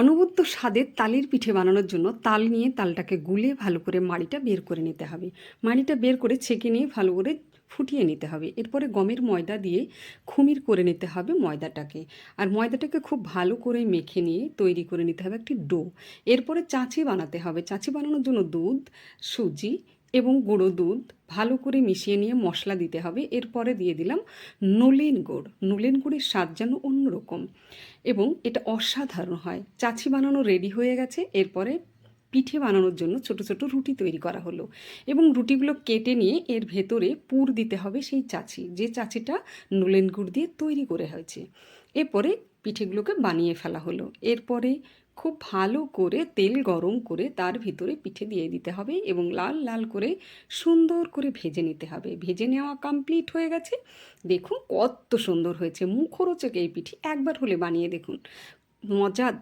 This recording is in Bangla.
অনবদ্য স্বাদের তালের পিঠে বানানোর জন্য তাল নিয়ে তালটাকে গুলে ভালো করে মাড়িটা বের করে নিতে হবে। মাড়িটা বের করে ছেঁকে নিয়ে ভালো করে ফুটিয়ে নিতে হবে। এরপরে গমের ময়দা দিয়ে খুমির করে নিতে হবে ময়দাটাকে। আর ময়দাটাকে খুব ভালো করে মেখে নিয়ে তৈরি করে নিতে হবে একটি ডো। এরপরে চাচি বানাতে হবে। চাচি বানানোর জন্য দুধ, সুজি এবং গুঁড়ো দুধ ভালো করে মিশিয়ে নিয়ে মশলা দিতে হবে। এরপরে দিয়ে দিলাম নলেন গুড়। নলেন গুড়ের স্বাদ যেন অন্যরকম এবং এটা অসাধারণ হয়। চাচি বানানো রেডি হয়ে গেছে। এরপরে পিঠে বানানোর জন্য ছোট ছোট রুটি তৈরি করা হলো এবং রুটিগুলো কেটে নিয়ে এর ভেতরে পুর দিতে হবে সেই চাচি যে চাচিটা নলেন গুড় দিয়ে তৈরি করে হয়েছে। এরপরে পিঠেগুলোকে বানিয়ে ফেলা হলো। এরপরে খুব ভালো করে তেল গরম করে তার ভিতরে পিঠে দিয়ে দিতে হবে এবং লাল লাল করে সুন্দর করে ভেজে নিতে হবে। ভেজে নেওয়া কমপ্লিট হয়ে গেছে। দেখুন কত সুন্দর হয়েছে। মুখরোচক এই পিঠে। একবার হলে বানিয়ে দেখুন। মজার